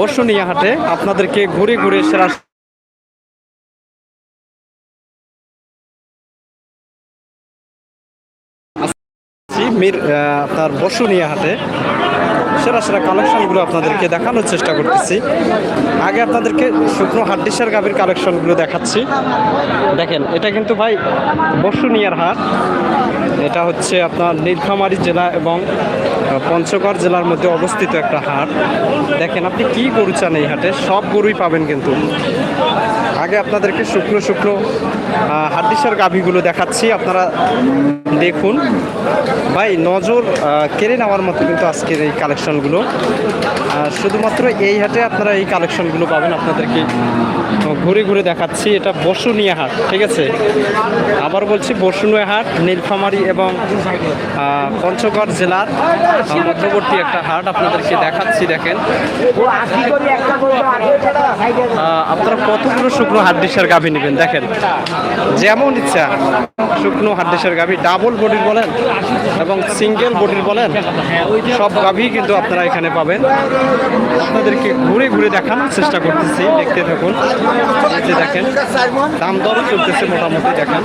বসুনিয়া হাটে আপনাদেরকে ঘুরে ঘুরে সেরা মির আপনার বসুনিয়া হাটে। সেরা সেরা কালেকশনগুলো আপনাদেরকে দেখানোর চেষ্টা করতেছি। আগে আপনাদেরকে শুকনো হাড্ডিসের গাভীর কালেকশনগুলো দেখাচ্ছি। দেখেন, এটা কিন্তু ভাই বসুনিয়ার হাট। এটা হচ্ছে আপনার নীলফামারী জেলা এবং পঞ্চগড় জেলার মধ্যে অবস্থিত একটা হাট। দেখেন, আপনি কি গরু চান এই হাটে? সব গরুই পাবেন কিন্তু। আগে আপনাদেরকে শুকনো শুকনো হাড্ডিসার গাভীগুলো দেখাচ্ছি, আপনারা দেখুন। ভাই, নজর কেড়ে নেওয়ার মতো কিন্তু আজকের এই কালেকশনগুলো শুধুমাত্র এই হাটে আপনারা এই কালেকশনগুলো পাবেন, আপনাদেরকে ঘুরে ঘুরে দেখাচ্ছি। এটা বসুনিয়া হাট, ঠিক আছে? আবার বলছি বসুনিয়া হাট, নীলফামারী এবং পঞ্চগড় জেলার মধ্যবর্তী একটা হাট আপনাদেরকে দেখাচ্ছি, দেখেন। আপনারা কতগুলো শুকনো হাড্ডিসার গাভী নেবেন, দেখেন। যেমন ইচ্ছা, শুকনো হাড্ডিসের গাভী, ডাবল বডির বলেন এবং সিঙ্গেল বডির বলেন, সব গাভী কিন্তু আপনারা এখানে পাবেন। আপনাদেরকে ঘুরে ঘুরে দেখানোর চেষ্টা করতেছি, দেখতে থাকুন। দেখেন, দাম দর চলতেছে মোটামুটি, দেখেন।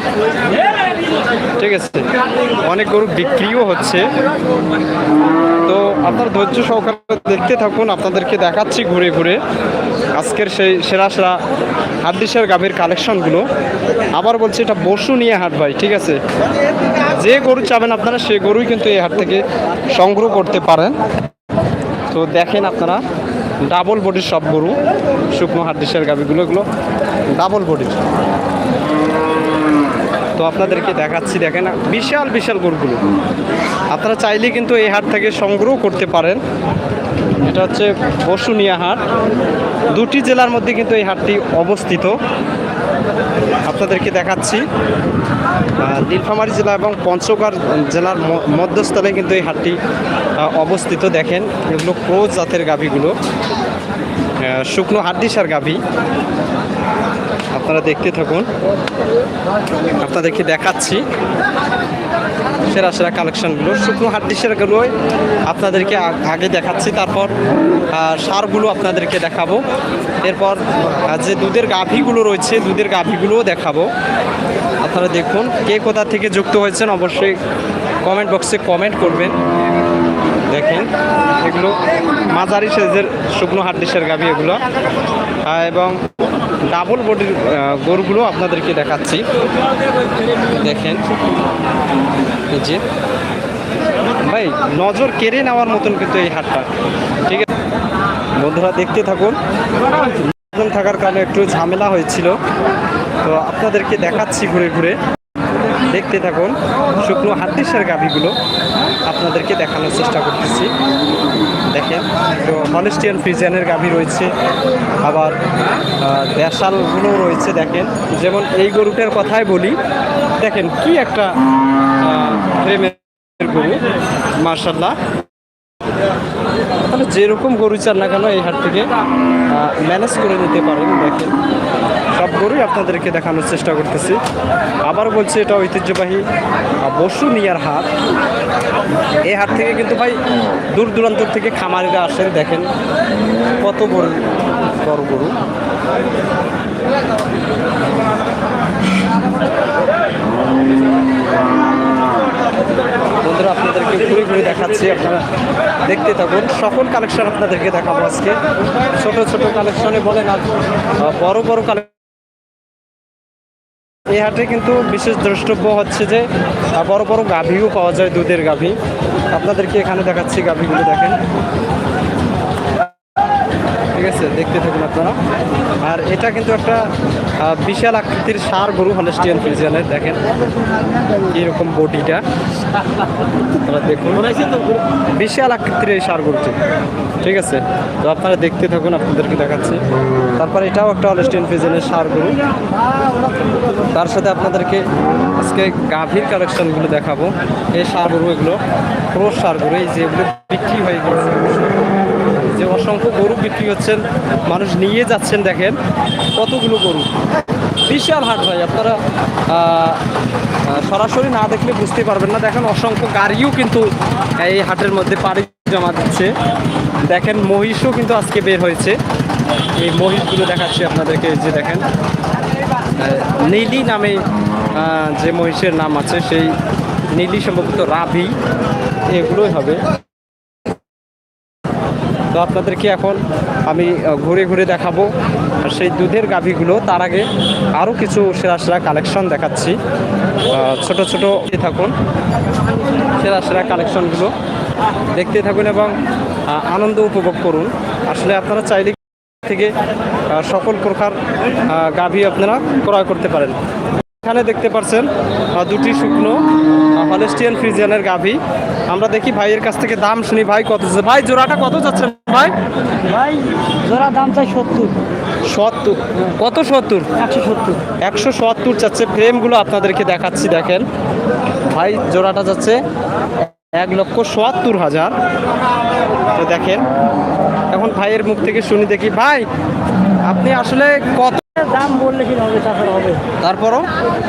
ঠিক আছে। অনেক গরু বিক্রিও হচ্ছে। তো আপনার ধৈর্য সহকারে দেখতে থাকুন, আপনাদেরকে দেখাচ্ছি ঘুরে ঘুরে আজকের সেই সেরা সেরা হাড্ডিসের গাভীর কালেকশনগুলো। আবার বলছি, এটা বসু নিয়ে হাট ভাই, ঠিক আছে? যে গরু চাবেন আপনারা সেই গরুই কিন্তু এই হাট থেকে সংগ্রহ করতে পারেন। তো দেখেন আপনারা ডাবল বডির সব গরু, শুকনো হাড্ডিসের গাভীগুলো, এগুলো ডাবল বডির তো আপনাদেরকে দেখাচ্ছি, দেখেন, বিশাল বিশাল গরুগুলো। আপনারা চাইলে কিন্তু এই হাট থেকে সংগ্রহ করতে পারেন। এটা হচ্ছে বসুনিয়া হাট। দুটি জেলার মধ্যে কিন্তু এই হাটটি অবস্থিত। আপনাদেরকে দেখাচ্ছি। নীলফামারী জেলা এবং পঞ্চগড় জেলার মধ্যস্থলে কিন্তু এই হাটটি অবস্থিত। দেখেন, এগুলো ক্রোজ জাতের গাভীগুলো। শুকনো হাড্ডিসার গাভী। আপনারা দেখতে থাকুন। আপনাদেরকে দেখাচ্ছি সেরা সেরা কালেকশনগুলো। শুকনো হাড্ডিসেরগুলোই আপনাদেরকে আগে দেখাচ্ছি, তারপর সারগুলো আপনাদেরকে দেখাবো। এরপর যে দুধের গাভীগুলো রয়েছে, দুধের গাভীগুলোও দেখাবো। আপনারা দেখুন, কে কোথা থেকে যুক্ত হয়েছেন অবশ্যই কমেন্ট বক্সে কমেন্ট করবেন। দেখেন, এগুলো মাঝারি সাইজের শুকনো হাড্ডিসের গাভী এগুলো। এবং ডাবল বডির গরুগুলো আপনাদেরকে দেখাচ্ছি। দেখেন। যে। ভাই, নজর কেড়ে নেওয়ার মতন কিন্তু এই হাটটা। ঠিক আছে? বন্ধুরা, দেখতে থাকুন। থাকার কারণে একটু ঝামেলা হয়েছিল। তো আপনাদেরকে দেখাচ্ছি ঘুরে ঘুরে। দেখতে থাকুন। শুকনো হাড্ডিসের গাভিগুলো আপনাদেরকে দেখানোর চেষ্টা করতেছি। দেখেন তো হলিস্টিয়ান ফ্রিজিয়ানের গাভী রয়েছে। আবার দেশালগুলো রয়েছে, দেখেন। যেমন এই গরুটার কথাই বলি, দেখেন কি একটা প্রেমের গরু মার্শাল্লাহ যেরকম গরু চান না কেন, এই হাট থেকে ম্যানেজ করে নিতে পারেন, দেখেন। গরুই আপনাদেরকে দেখানোর চেষ্টা করতেছি। আবার বলছি, এটা ঐতিহ্যবাহী বসু মিয়ার হাট। এই হাট থেকে কিন্তু ভাই দূর দূরান্ত থেকে খামারিরা আসেন, দেখেন কত বড় বড় গরু। বন্ধুরা, আপনাদেরকে ঘুরে ঘুরে দেখাচ্ছি, আপনারা দেখতে থাকুন। সকল কালেকশন আপনাদেরকে দেখাবো আজকে। ছোট ছোট কালেকশনে বলেন আর বড় বড় কালেকশন এই হাটে কিন্তু বিশেষ দ্রষ্টব্য হচ্ছে যে বড় বড় গাভীও পাওয়া যায় দুধের গাভী। আপনাদেরকে এখানে দেখাচ্ছি গাভীগুলো দেখেন। ঠিক আছে, দেখতে থাকুন আপনারা। আর এটা কিন্তু একটা বিশাল আকৃতির সার গরু হলেস্টিয়ান ফ্রিজিয়ানের দেখেন। এরকম বডিটা। আপনারা দেখুন। বিশাল আকৃতির এই সার গরুটি। ঠিক আছে, তো আপনারা দেখতে থাকুন, আপনাদেরকে দেখাচ্ছি। তারপর এটাও একটা হলেস্টিয়ান ফ্রিজিয়ানের সার গরু। তার সাথে আপনাদেরকে আজকে গাভীর কালেকশনগুলো দেখাবো। এই সার গরু এগুলো ক্রোশ সার গরু, এই যেগুলো বিক্রি হয়ে গেছে। অসংখ্য গরু বিক্রি হচ্ছেন। মানুষ নিয়ে যাচ্ছেন, দেখেন। কতগুলো গরু। বিশাল হাট ভাই, আপনারা সরাসরি না দেখলে বুঝতে পারবেন না। দেখেন, অসংখ্য গাড়িও কিন্তু এই হাটের মধ্যে পাড়ি জমা দিচ্ছে। দেখেন, মহিষও কিন্তু আজকে বের হয়েছে। এই মহিষগুলো দেখাচ্ছি আপনাদেরকে যে দেখেন। নীলি নামে যে মহিষের নাম আছে, সেই নীলি সম্ভবত রাভি। এগুলোই হবে। তো আপনাদেরকে এখন আমি ঘুরে ঘুরে দেখাবো। আর সেই দুধের গাভীগুলো, তার আগে আরও কিছু সেরা সেরা কালেকশন দেখাচ্ছি। ছোট ছোট থাকুন। সেরা সেরা কালেকশনগুলো দেখতে থাকুন এবং আনন্দ উপভোগ করুন। আসলে আপনারা চাইলে থেকে সকল প্রকার গাভী আপনারা ক্রয় করতে পারেন। এখানে দেখতে পাচ্ছেন দুটি শুকনো হলেস্টিয়ান ফ্রিজিয়ানের গাভী। আমরা দেখি ভাইয়ের কাছ থেকে দাম শুনি। ভাই কত যাচ্ছে? ভাই জোড়াটা কত যাচ্ছে ভাই? ভাই জোড়া দাম চাই সত্তর। সত্তর। কত সত্তর? একশো সত্তর। একশো সত্তর যাচ্ছে। ফ্রেমগুলো আপনাদেরকে দেখাচ্ছি দেখেন। ভাই জোড়াটা যাচ্ছে এক লক্ষ সত্তর হাজার। তো দেখেন এখন ভাইয়ের মুখ থেকে শুনি দেখি। ভাই আপনি আসলে কত দাম বললে কি হবে তাছাড়া হবে। তারপরও?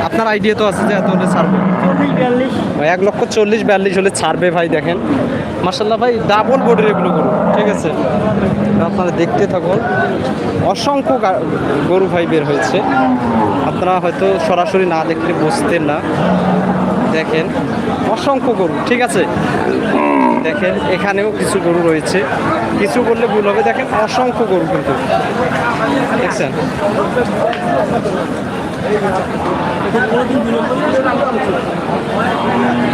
আপনার আইডিয়া তো আছে যে এত হলে ছাড়বে। চল্লিশ বিয়াল্লিশ। এক লক্ষ চল্লিশ বিয়াল্লিশ হলে ছাড়বে ভাই দেখেন। মার্শাল্লাহ ভাই ডাবল বডির এগুলো গরু ঠিক আছে? আপনারা দেখতে থাকুন। অসংখ্য গরু ভাই বের হয়েছে। আপনারা হয়তো সরাসরি না দেখলে বুঝতেন না। দেখেন অসংখ্য গরু ঠিক আছে? দেখেন এখানেও কিছু গরু রয়েছে। কিছু বললে ভুল হবে দেখেন অসংখ্য গরু কিন্তু। Excellent.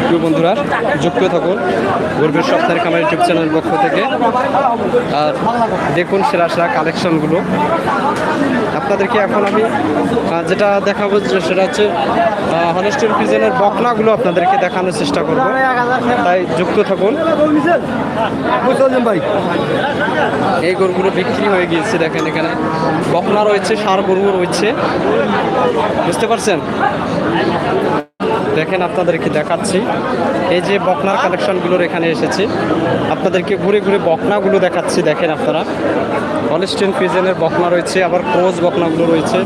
প্রিয় বন্ধুরা, যুক্ত থাকুন গর্বের সপ্তাহের খামার ইউটিউব চ্যানেল পক্ষ থেকে। আর দেখুন সেরা সেরা কালেকশনগুলো আপনাদেরকে এখন আমি যেটা দেখাবো সেটা হচ্ছে হনেস্টের পিজনের বকনাগুলো আপনাদেরকে দেখানোর চেষ্টা করব। তাই যুক্ত থাকুন। ভাই এই গরুগুলো বিক্রি হয়ে গিয়েছে, দেখেন এখানে। বকনা রয়েছে, সার গরু রয়েছে। বুঝতে পারছেন? দেখেন, আপনাদেরকে দেখাচ্ছি। এই যে বকনার কালেকশনগুলোর এখানে এসেছি। আপনাদেরকে ঘুরে ঘুরে বকনাগুলো দেখাচ্ছি, দেখেন আপনারা। হলিস্টেন ফিজেনের বকনা রয়েছে, আবার ক্রোজ বকনাগুলো রয়েছে।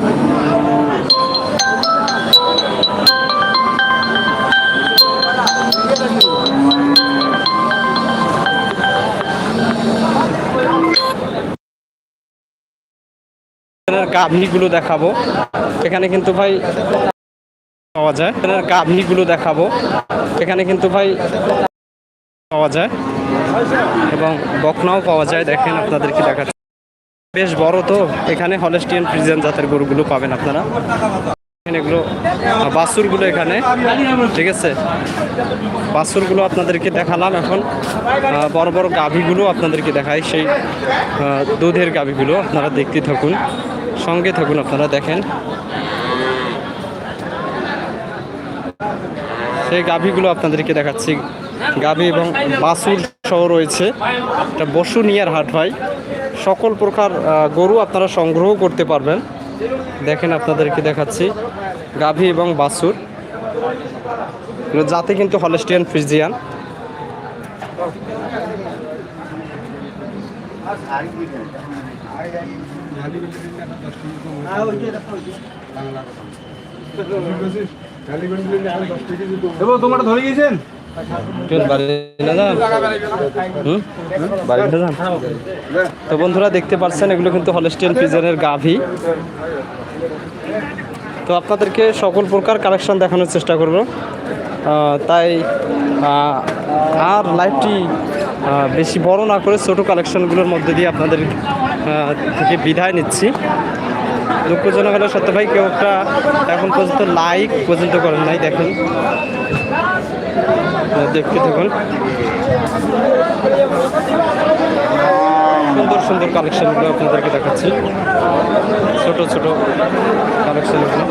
গাভনিগুলো দেখাবো। এখানে কিন্তু ভাই পাওয়া যায়। এখানের গাভনিগুলো দেখাবো। এখানে কিন্তু ভাই পাওয়া যায় এবং বকনাও পাওয়া যায়। দেখেন আপনাদেরকে দেখাচ্ছি। বেশ বড় তো। এখানে হলেস্টিয়ান ফ্রিজিয়ান জাতের গরুগুলো পাবেন আপনারা। এগুলো আহ, বাছুরগুলো এখানে। ঠিক আছে? বাছুরগুলো আপনাদেরকে দেখালাম এখন। বড় বড় গাভীগুলো আপনাদেরকে দেখাই। সেই দুধের গাভীগুলো আপনারা দেখতে থাকুন। সঙ্গে থাকুন আপনারা, দেখেন। সেই গাভীগুলো আপনাদেরকে দেখাচ্ছি। গাভী এবং বাছুর সহ রয়েছে। এটা বসু নিয়ার হাট ভাই। সকল প্রকার গরু আপনারা সংগ্রহ করতে পারবেন। দেখেন আপনাদেরকে দেখাচ্ছি গাভী এবং এগুলো জাতে কিন্তু হলেস্টিয়ান ফ্রিজিয়ান। তোমার ধরে? তো বন্ধুরা দেখতে পাচ্ছেন এগুলো কিন্তু হলেস্টিয়ান ফিজেনের গাভী। তো আপনাদেরকে সকল প্রকার কালেকশন দেখানোর চেষ্টা করব। তাই আর লাইভটি আহ, বেশি বড় না করে ছোট কালেকশনগুলোর মধ্যে দিয়ে আপনাদের থেকে বিদায় নিচ্ছি। দুঃখজনক হলে সত্য ভাই কেউ একটা এখন পর্যন্ত লাইক পর্যন্ত করেন নাই দেখেন। দেখতে থাকুন। সুন্দর সুন্দর কালেকশনগুলো আপনাদেরকে দেখাচ্ছি। ছোট ছোট কালেকশনগুলো